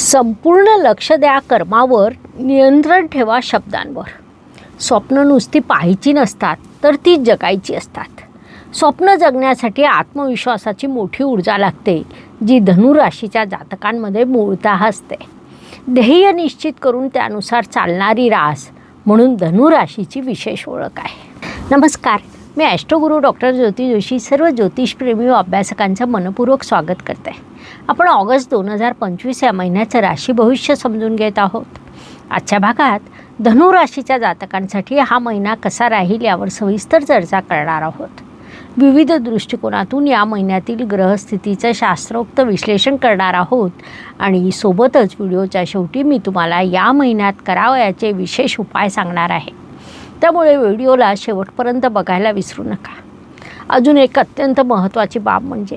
संपूर्ण लक्ष द्या कर्मावर नियंत्रण ठेवा शब्दांवर. स्वप्न नुसती पाहायची नसतात तर ती जगायची असतात. स्वप्न जगण्यासाठी आत्मविश्वासाची मोठी ऊर्जा लागते जी धनुराशीच्या जातकांमध्ये मूळतः असते. ध्येय निश्चित करून त्यानुसार चालणारी रास म्हणून धनुराशीची विशेष ओळख आहे. नमस्कार मी ॲस्ट्रोगुरू डॉक्टर ज्योती जोशी सर्व ज्योतिषप्रेमी व अभ्यासकांचं मनपूर्वक स्वागत करते. आपण ऑगस्ट दोन हजार पंचवीस या महिन्याचं राशी भविष्य समजून घेत आहोत. आजच्या भागात धनु राशीच्या जातकांसाठी हा महिना कसा राहील यावर सविस्तर चर्चा करणार आहोत. विविध दृष्टिकोनातून या महिन्यातील ग्रहस्थितीचं शास्त्रोक्त विश्लेषण करणार आहोत आणि सोबतच व्हिडिओच्या शेवटी मी तुम्हाला या महिन्यात करावयाचे विशेष उपाय सांगणार आहे. त्यामुळे व्हिडिओला शेवटपर्यंत बघायला विसरू नका. अजून एक अत्यंत महत्त्वाची बाब म्हणजे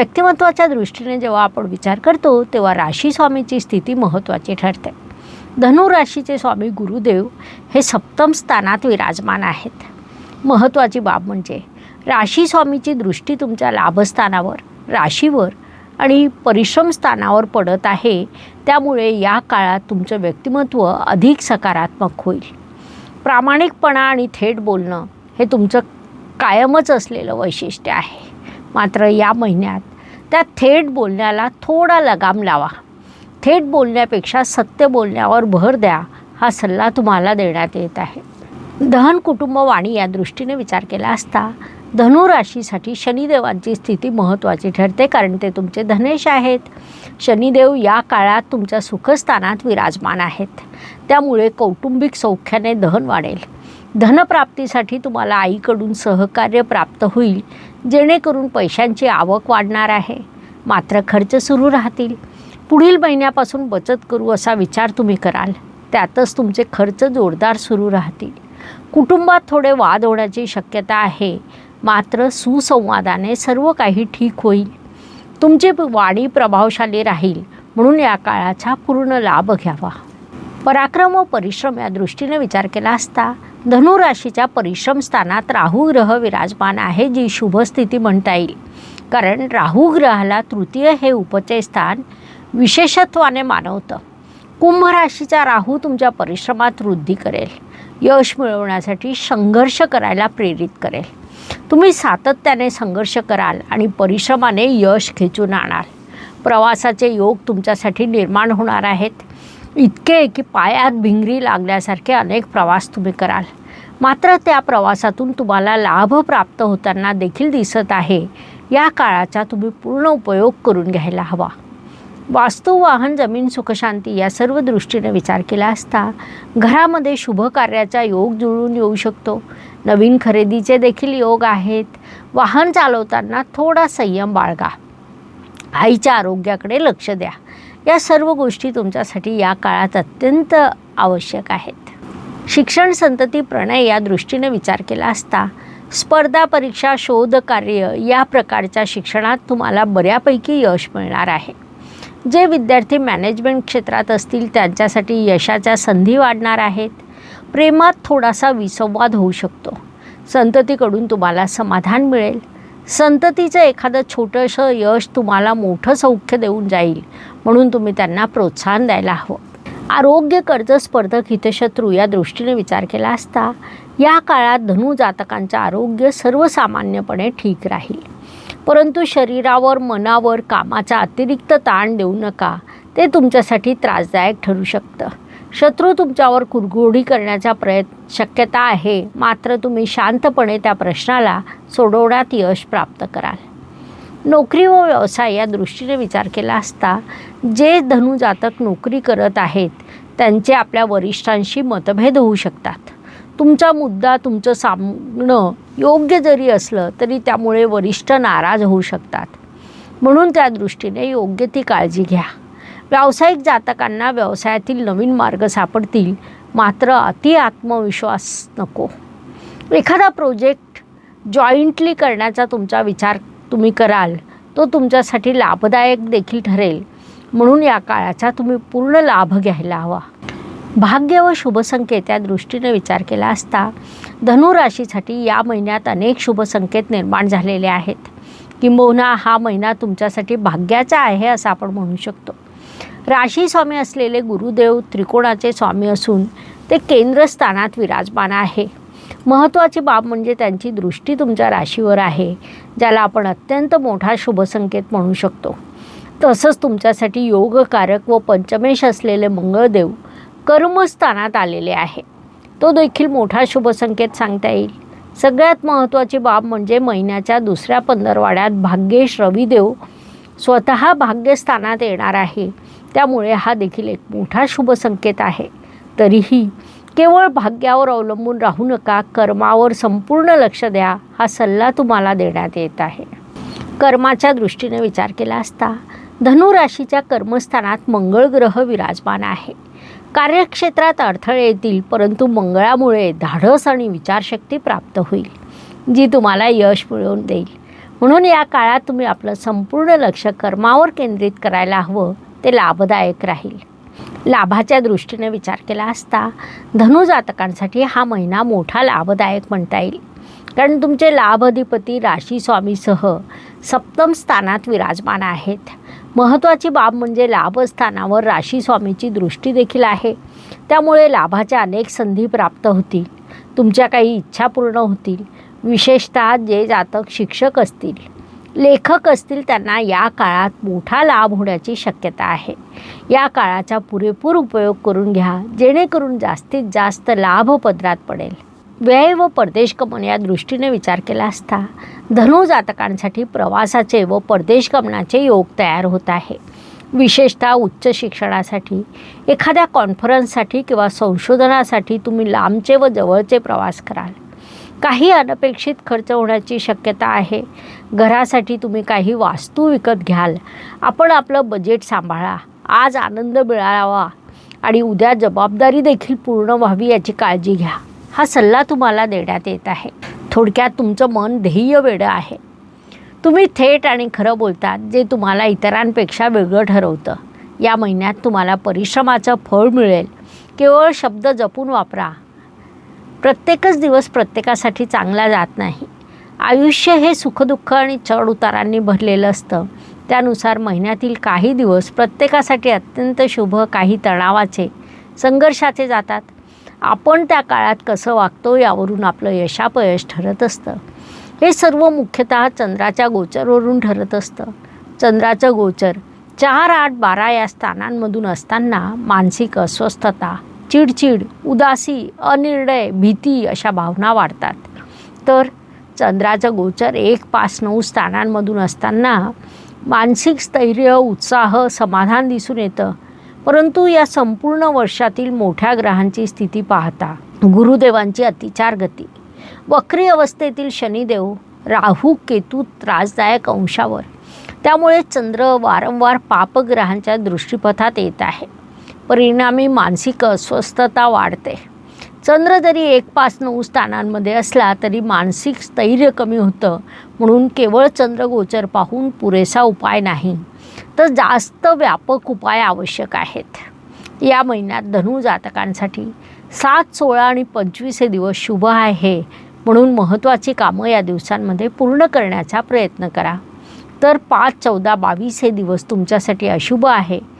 व्यक्तिमत्वाच्या दृष्टीने जेव्हा आपण विचार करतो तेव्हा राशी स्वामीची स्थिती महत्त्वाची ठरते. धनु राशीचे स्वामी गुरुदेव हे सप्तम स्थानात विराजमान आहेत. महत्त्वाची बाब म्हणजे राशी स्वामीची दृष्टी तुमच्या लाभस्थानावर राशीवर आणि परिश्रम स्थानावर पडत आहे. त्यामुळे या काळात तुमचं व्यक्तिमत्व अधिक सकारात्मक होईल. प्रामाणिकपणा आणि थेट बोलणं हे तुमचं कायमच असलेलं वैशिष्ट्य आहे. मात्र या महिन्यात त्या थेट बोलण्याला थोडा लगाम लावा. थेट बोलण्यापेक्षा सत्य बोलण्यावर भर द्या हा सल्ला तुम्हाला देण्यात येत आहे. दहन कुटुंब वाणी या दृष्टीने विचार केला असता धनुराशीसाठी शनिदेवांची स्थिती महत्त्वाची ठरते कारण ते तुमचे धनेश आहेत. शनिदेव या काळात तुमच्या सुखस्थानात विराजमान आहेत. त्यामुळे कौटुंबिक सौख्याने दहन वाढेल. धनप्राप्तीसाठी तुम्हाला आईकडून सहकार्य प्राप्त होईल. जेणेकरून पैशांची आवक वाढणार आहे. मात्र खर्च सुरू राहतील. पुढील महिन्यापासून बचत करू असा विचार तुम्ही कराल. त्यातच तुमचे खर्च जोरदार सुरू राहतील. कुटुंबात थोडे वाद होण्याची शक्यता आहे. मात्र सुसंवादाने सर्व काही ठीक होईल. तुमची वाणी प्रभावशाली राहील. म्हणून या काळाचा पूर्ण लाभ घ्यावा. पराक्रम व परिश्रम या दृष्टीने विचार केला असता धनुराशीच्या परिश्रम स्थानात राहू ग्रह विराजमान आहे जी शुभ स्थिती म्हणता येईल. कारण राहू ग्रहाला तृतीय हे उपचय स्थान विशेषत्वाने मानवतं. कुंभ राशीचा राहू तुमच्या परिश्रमात वृद्धी करेल. यश मिळवण्यासाठी संघर्ष करायला प्रेरित करेल. तुम्ही सातत्याने संघर्ष कराल आणि परिश्रमाने यश खेचून आणाल. प्रवासाचे योग तुमच्यासाठी निर्माण होणार आहेत. इतके की पायात भिंगरी लागल्यासारखे अनेक प्रवास तुम्ही कराल. मात्र त्या प्रवासातून तुम्हाला लाभ प्राप्त होताना देखील दिसत आहे. या काळाचा तुम्ही पूर्ण उपयोग करून घ्यायला हवा. वास्तू वाहन जमीन सुखशांती या सर्व दृष्टीने विचार केला असता घरामध्ये शुभ कार्याचा योग जुळून येऊ शकतो. नवीन खरेदीचे देखील योग आहेत. वाहन चालवताना थोडा संयम बाळगा. आईच्या आरोग्याकडे लक्ष द्या. या सर्व गोष्टी तुमच्यासाठी या काळात अत्यंत आवश्यक आहेत. शिक्षण संतती प्रणय या दृष्टीने विचार केला असता स्पर्धा परीक्षा शोध कार्य या प्रकारच्या शिक्षणात तुम्हाला बऱ्यापैकी यश मिळणार आहे. जे विद्यार्थी मॅनेजमेंट क्षेत्रात असतील त्यांच्यासाठी यशाच्या संधी वाढणार आहेत. प्रेमात थोडासा विसंवाद होऊ शकतो. संततीकडून तुम्हाला समाधान मिळेल. संततीचं एखादं छोटंसं यश तुम्हाला मोठं सौख्य देऊन जाईल. म्हणून तुम्ही त्यांना प्रोत्साहन द्यायला हवं. आरोग्य कर्ज स्पर्धक हितशत्रू या दृष्टीने विचार केला असता या काळात धनु जातकांचं आरोग्य सर्वसामान्यपणे ठीक राहील. परंतु शरीरावर मनावर कामाचा अतिरिक्त ताण देऊ नका. ते तुमच्यासाठी त्रासदायक ठरू शकतं. शत्रू तुमच्यावर कुरघोडी करण्याचा प्रयत्न शक्यता आहे. मात्र तुम्ही शांतपणे त्या प्रश्नाला सोडवण्यात यश प्राप्त कराल. नोकरी व व्यवसाय या दृष्टीने विचार केला असता जे धनु जातक नोकरी करत आहेत त्यांचे आपल्या वरिष्ठांशी मतभेद होऊ शकतात. तुमचा मुद्दा तुमचं सांगणं योग्य जरी असलं तरी त्यामुळे वरिष्ठ नाराज होऊ शकतात. म्हणून त्या दृष्टीने योग्य ती काळजी घ्या. व्यावसायिक जातकांना व्यवसायातील नवीन मार्ग सापडतील मात्र अति आत्मविश्वास नको. एखादा प्रोजेक्ट जॉईंटली करण्याचा तुमचा विचार तुम्ही कराल तो तुमच्यासाठी लाभदायक देखील ठरेल. म्हणून या काळाचा तुम्ही पूर्ण लाभ घ्यायला हवा. भाग्य व शुभसंकेत या दृष्टीने विचार केला असता धनुराशीसाठी या महिन्यात अनेक शुभसंकेत निर्माण झालेले आहेत. किंबहुना हा महिना तुमच्यासाठी भाग्याचा आहे असं आपण म्हणू शकतो. राशी स्वामी असलेले गुरुदेव त्रिकोणाचे स्वामी असून ते केंद्रस्थानात विराजमान आहे. महत्त्वाची बाब म्हणजे त्यांची दृष्टी तुमच्या राशीवर आहे ज्याला आपण अत्यंत मोठा शुभसंकेत म्हणू शकतो. तसंच तुमच्यासाठी योगकारक व पंचमेश असलेले मंगळदेव कर्मस्थानात आलेले आहे. तो देखील मोठा शुभसंकेत सांगता येईल. सगळ्यात महत्त्वाची बाब म्हणजे महिन्याच्या दुसऱ्या पंधरवाड्यात भाग्येश रविदेव स्वतः भाग्यस्थानात येणार आहे. त्यामुळे हा देखील एक मोठा शुभसंकेत आहे. तरीही केवळ भाग्यावर अवलंबून राहू नका. कर्मावर संपूर्ण लक्ष द्या. हा सल्ला तुम्हाला देण्यात येत आहे. कर्माच्या दृष्टीने विचार केला असता धनुराशीच्या कर्मस्थानात मंगळ ग्रह विराजमान आहे. कार्यक्षेत्रात अडथळे येतील परंतु मंगळामुळे धाडस आणि विचारशक्ती प्राप्त होईल जी तुम्हाला यश मिळवून देईल. म्हणून या काळात तुम्ही आपलं संपूर्ण लक्ष कर्मावर केंद्रित करायला हवं. ते लाभदायक राहील. लाभाच्या दृष्टीने विचार केला असता धनुजातकांसाठी हा महिना मोठा लाभदायक म्हणता येईल. कारण तुमचे लाभाधिपती राशी स्वामीसह सप्तम स्थानात विराजमान आहेत. महत्त्वाची बाब म्हणजे लाभस्थानावर राशी स्वामीची दृष्टी देखील आहे. त्यामुळे लाभाच्या अनेक संधी प्राप्त होतील. तुमच्या काही इच्छा पूर्ण होतील. विशेषतः जे जातक शिक्षक असतील. लेखक असतील त्यांना या काळात मोठा लाभ होण्याची शक्यता आहे. या काळाचा पुरेपूर उपयोग करून घ्या जेणेकरून जास्तीत जास्त लाभ पदरात पडेल. व्यय व परदेशगमन या दृष्टीने विचार केला असता धनु जातकांसाठी प्रवासाचे व परदेशगमनाचे योग तयार होत आहे. विशेषतः उच्च शिक्षणासाठी एखाद्या कॉन्फरन्ससाठी किंवा संशोधनासाठी तुम्ही लांबचे व जवळचे प्रवास कराल. काही अनपेक्षित खर्च होण्याची शक्यता आहे. घरासाठी तुम्ही काही वास्तू विकत घ्याल. आपण आपलं बजेट सांभाळा. आज आनंद मिळावा आणि उद्या जबाबदारी देखील पूर्ण व्हावी याची काळजी घ्या. हा सल्ला तुम्हाला देण्यात येत आहे. थोडक्यात तुमचं मन ध्येय वेडं आहे. तुम्ही थेट आणि खरं बोलतात जे तुम्हाला इतरांपेक्षा वेगळं ठरवतं. या महिन्यात तुम्हाला परिश्रमाचं फळ मिळेल. केवळ शब्द जपून वापरा. प्रत्येकच दिवस प्रत्येकासाठी चांगला जात नाही. आयुष्य हे सुखदुःख आणि चढउतारांनी भरलेलं असतं. त्यानुसार महिन्यातील काही दिवस प्रत्येकासाठी अत्यंत शुभ काही तणावाचे संघर्षाचे जातात. आपण त्या काळात कसं वागतो यावरून आपलं यशापयश ठरत असतं. हे सर्व मुख्यतः चंद्राच्या गोचरवरून ठरत असतं. चंद्राचं गोचर चार आठ बारा या स्थानांमधून असताना मानसिक अस्वस्थता चिडचिड उदासी अनिर्णय भीती अशा भावना वाढतात. तर चंद्राचं गोचर एक पाच नऊ स्थानांमधून असताना मानसिक स्थैर्य उत्साह समाधान दिसून येतं. परंतु या संपूर्ण वर्षातील मोठ्या ग्रहांची स्थिती पाहता गुरुदेवांची अतिचार गती. वक्री अवस्थेतील शनिदेव राहू केतू त्रासदायक अंशावर. त्यामुळे चंद्र वारंवार पापग्रहांच्या दृष्टीपथात येत आहे. परिणामी मानसिक अस्वस्थता वाढते. चंद्र जरी एक पाच नऊ स्थानांमध्ये असला तरी मानसिक स्थैर्य कमी होतं. म्हणून केवळ चंद्रगोचर पाहून पुरेसा उपाय नाही तर जास्त व्यापक उपाय आवश्यक आहेत. या महिन्यात धनु जातकांसाठी सात सोळा आणि पंचवीस हे दिवस शुभ आहे. म्हणून महत्त्वाची कामं या दिवसांमध्ये पूर्ण करण्याचा प्रयत्न करा. तर पाच चौदा बावीस हे दिवस तुमच्यासाठी अशुभ आहे.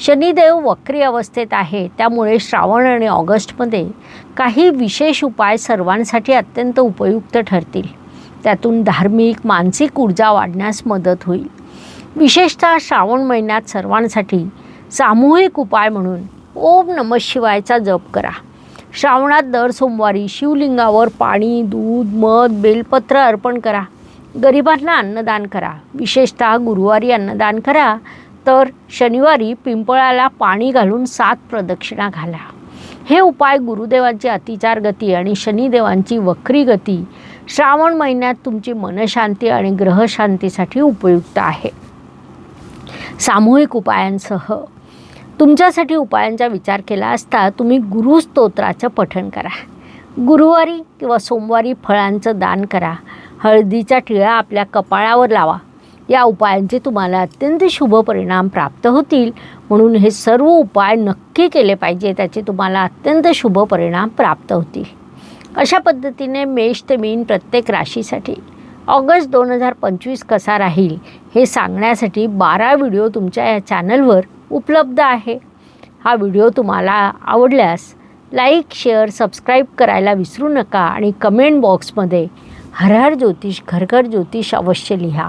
शनिदेव वक्री अवस्थेत आहे. त्यामुळे श्रावण आणि ऑगस्टमध्ये काही विशेष उपाय सर्वांसाठी अत्यंत उपयुक्त ठरतील. त्यातून धार्मिक मानसिक ऊर्जा वाढण्यास मदत होईल. विशेषतः श्रावण महिन्यात सर्वांसाठी सामूहिक उपाय म्हणून ओम नम शिवायचा जप करा. श्रावणात दर सोमवारी शिवलिंगावर पाणी दूध मध बेलपत्र अर्पण करा. गरिबांना अन्नदान करा. विशेषतः गुरुवारी अन्नदान करा. तर शनिवारी पिंपळाला पाणी घालून सात प्रदक्षिणा घाला. हे उपाय गुरुदेवांची अतिचार गती आणि शनिदेवांची वक्री गती श्रावण महिन्यात तुमची मनशांती आणि ग्रहशांतीसाठी उपयुक्त आहे. सामूहिक उपायांसह तुमच्यासाठी उपायांचा विचार केला असता तुम्ही गुरुस्तोत्राचं पठण करा. गुरुवारी किंवा सोमवारी फळांचं दान करा. हळदीचा टिळा आपल्या कपाळावर लावा. या उपायांचे तुम्हाला अत्यंत शुभ परिणाम प्राप्त होतील. म्हणून हे सर्व उपाय नक्की केले पाहिजे त्याचे तुम्हाला अत्यंत शुभ परिणाम प्राप्त होतील. अशा पद्धतीने मेष ते मीन प्रत्येक राशीसाठी. ऑगस्ट दोन हजार पंचवीस कसा राहील हे सांगण्यासाठी बारा व्हिडिओ तुमच्या या चॅनलवर उपलब्ध आहे. हा व्हिडिओ तुम्हाला आवडल्यास लाईक शेअर सबस्क्राईब करायला विसरू नका आणि कमेंट बॉक्समध्ये हर हर ज्योतिष घर ज्योतिष अवश्य लिहा.